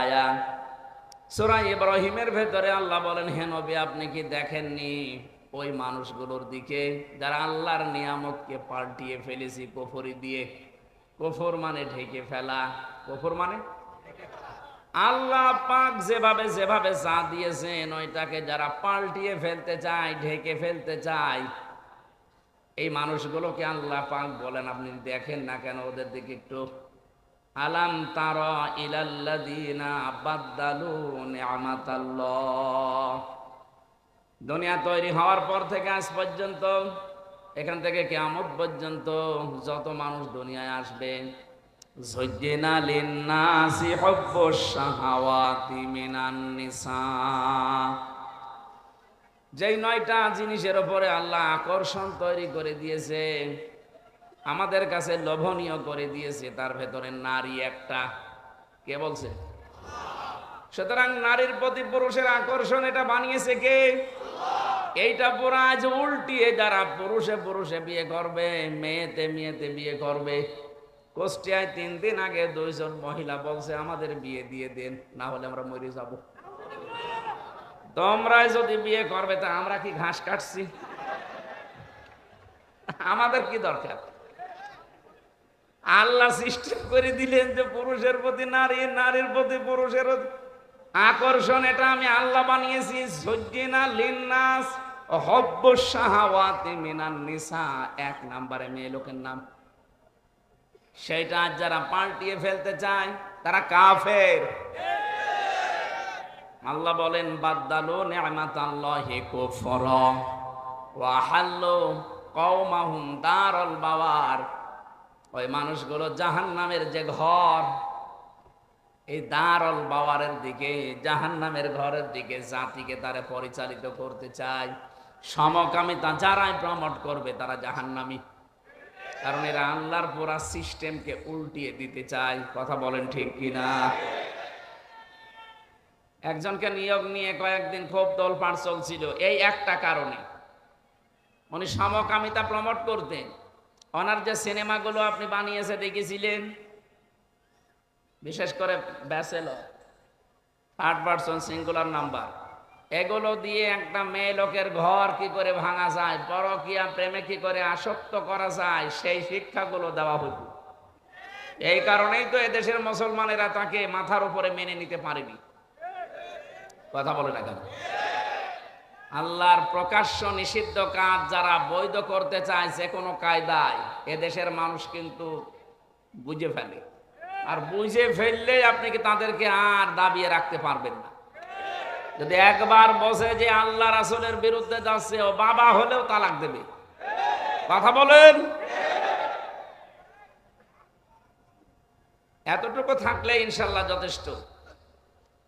আয়া। সূরা ইব্রাহিমের ভেতরে আল্লাহ বলেন, হে নবী, আপনি কি দেখেননি ওই মানুষগুলোর দিকে যারা আল্লাহর নিয়ামতকে পাল্টিয়ে ফেলেছি, কফরি দিয়ে? কফর মানে ঢেকে ফেলা। কফর মানে? আল্লাহ পাক যেভাবে যেভাবে চা দিয়েছেন, ওইটাকে যারা পাল্টিয়ে ফেলতে চায়, ঢেকে ফেলতে চায়, এই মানুষগুলোকে আল্লাহ পাক বলেন, আপনি দেখেন না কেন? ওদের দিকে একটু আলাম তার ইলাল্লাদিনা বাদ্দালু নিয়ামাতাল্লাহ দুনিয়া তৈরি হওয়ার পর থেকে আজ পর্যন্ত এখান থেকে কেয়ামত পর্যন্ত যত মানুষ দুনিয়ায় আসবে زين للناس حب الشهوات من النساء যেই নয়টা জিনিসের উপরে আল্লাহ আকর্ষণ তৈরি করে দিয়েছে আমাদের কাছে লোভনীয় করে দিয়েছে, তার ভেতরে নারী একটা। কে বলছে? সুতরাং নারীর প্রতি পুরুষের আকর্ষণ এটা বানিয়েছে কে? এইটা পুরো আজ উল্টিয়ে যারা পুরুষে পুরুষে বিয়ে করবে, মেয়েতে মেয়েতে বিয়ে করবে। কুষ্টিয়ায় তিন দিন আগে দুইজন মহিলা বলছে, আমাদের বিয়ে দিয়ে দেন না হলে আমরা মরে যাব। তোমরা যদি বিয়ে করবে, তা আমরা কি ঘাস কাটছি? আমাদের কি দরকার? আল্লাহ সিস্টেম করে দিলেন যে পুরুষের প্রতি নারী, নারীর প্রতি পুরুষের আকর্ষণ, এটা আমি আল্লাহ বানিয়েছি। সজ্জিনা লিন্নাস হব্য শাহাওয়াতি মিনান নিসা। এক নাম্বারে মেয়ে লোকের নাম। সেইটা যারা পাল্টিয়ে ফেলতে চায়, তারা কাফের। আল্লাহ বলেন, বাদ্দালো নিয়ামাত আল্লাহি কুফরা। ওয়া হাল্লু কওমাহুম দারুল বাওয়ার। ওই মানুষগুলো জাহান্নামের যে ঘর, এই দারল বাওয়ারের দিকে, জাহান্নামের ঘরের দিকে জাতিকে তারা পরিচালিত করতে চায়। সমকামিতা যারাই প্রমোট করবে তারা জাহান্নামী। কারণ এরা আল্লাহর পুরা সিস্টেমকে উল্টিয়ে দিতে চায়। কথা বলেন ঠিক কিনা? একজনকে নিয়োগ নিয়ে কয়েকদিন খুব দোলপাড় চলছিল, এই একটা কারণে। উনি সমকামিতা প্রমোট করতেন। ওনার যে সিনেমাগুলো আপনি বানিয়েছে দেখেছিলেন? বিশেষ করে ব্যাসেল থার্ড পার্সন সিঙ্গুলার নাম্বার এগুলো দিয়ে একটা মেয়ে লোকের ঘর কি করে ভাঙা যায়, পরকিয়া প্রেমে কি করে আসক্ত করা যায়, সেই শিক্ষাগুলো দেওয়া হতো এই কারণেই তো এদেশের মুসলমানেরা তাকে মাথার উপরে মেনে নিতে পারেনি। কথা বলে না কেন? আল্লাহর প্রকাশ্য নিষিদ্ধ কাজ যারা বৈধ করতে চায় যে কোনো কায়দায়, এদেশের মানুষ কিন্তু বুঝে ফেলে। আর বুঝে ফেললে আপনি কি তাদেরকে আর দাবিয়ে রাখতে পারবেন না। যদি একবার বসে যে আল্লাহ রাসুলের বিরুদ্ধে যাচ্ছে, ও বাবা হলেও তালাক দেবে। কথা বলেন? এতটুকু থাকলে ইনশাল্লাহ যথেষ্ট।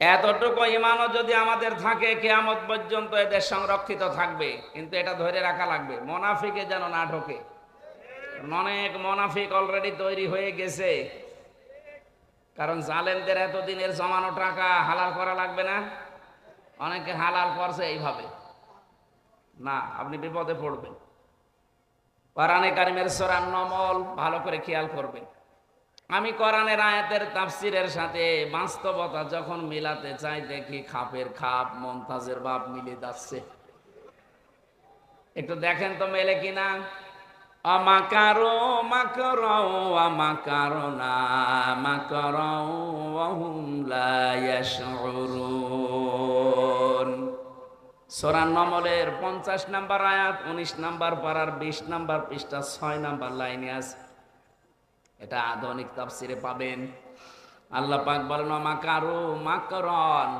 এতটুকু ইমানও যদি আমাদের থাকে, কেয়ামত পর্যন্ত এদের সংরক্ষিত থাকবে। কিন্তু এটা ধরে রাখা লাগবে, মোনাফিকে যেন না ঢোকে। অনেক মোনাফিক অলরেডি তৈরি হয়ে গেছে। কারণ জালেনদের এতদিনের জমানো টাকা হালাল করা লাগবে না। অনেকে হালাল করছে এইভাবে। না, আপনি বিপদে পড়বেন। কোরআনে কারিমের সোরান নমল ভালো করে খেয়াল করবেন। আমি কোরআনের আয়াতের তাফসিরের সাথে বাস্তবতা যখন মিলাতে চাই, দেখি খাপের খাপ মন্তাজের বাপ মিলে যাচ্ছে। একটু দেখেন তো মেলে কিনা? আমাকারো মাকরো আমাকারো না মাকরো ওয়াহুম লা ইয়াশউরুন। সূরা নমলের 50 নাম্বার আয়াত 19 নাম্বার পারার 20 নাম্বার পৃষ্ঠা, ছয় নাম্বার লাইনে আছে। এটা আধুনিক তাফসিরে পাবেন। আল্লাহ পাক বলেন মাকারু মাকরন।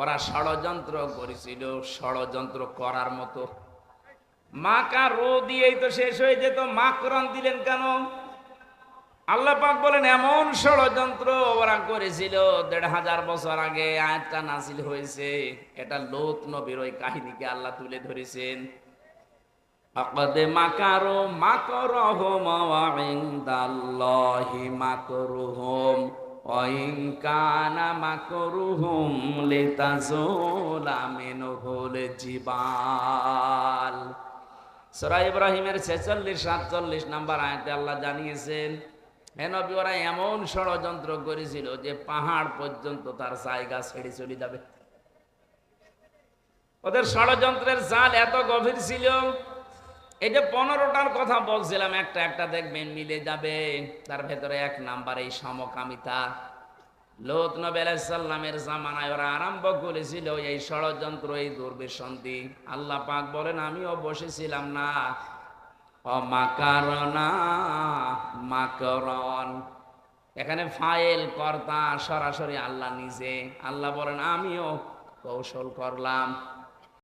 ওরা ষড়যন্ত্র করেছিল, ষড়যন্ত্র করার মতো। মাকারু দিয়েই তো শেষ হয়ে যেত, মাকরন দিলেন কেন? আল্লাহ পাক বলেন, এমন ষড়যন্ত্র ওরা করেছিল, দেড় হাজার বছর আগে আয়াতটা নাসিল হয়েছে। এটা লোত নবীর ওই কাহিনীকে আল্লাহ তুলে ধরেছেন। আকাদে মাকারো মাকরহম ওয়াইন্দাল্লাহি মাকরুহুম ওয়াইন কানা মাকরুহুম লিতাজুলা মিনহুল জিবাল সূরা ইব্রাহিমের 46 47 নাম্বার আয়াতে আল্লাহ জানিয়েছেন হ্যাঁ নবী, ওরা এমন ষড়যন্ত্র করেছিল যে পাহাড় পর্যন্ত তার জায়গা ছেড়ে চলে যাবে। ওদের ষড়যন্ত্রের জাল এত গভীর ছিল যে পনেরোটার কথা বলছিলাম, একটা একটা দেখবেন মিলে যাবে। তার ভেতরে এক নাম্বার এই সমকামিতা। লোত নবী আলাইসাল্লামের জামানায় ওরা আরম্ভ করেছিল এই ষড়যন্ত্র, এই দুর্বিসন্ধি আল্লাহ পাক বলেন, আমিও বসেছিলাম না। অমাকারনা মাকরন এখানে ফাইল কর্তা সরাসরি আল্লাহ নিজে। আল্লাহ বলেন, আমিও কৌশল করলাম।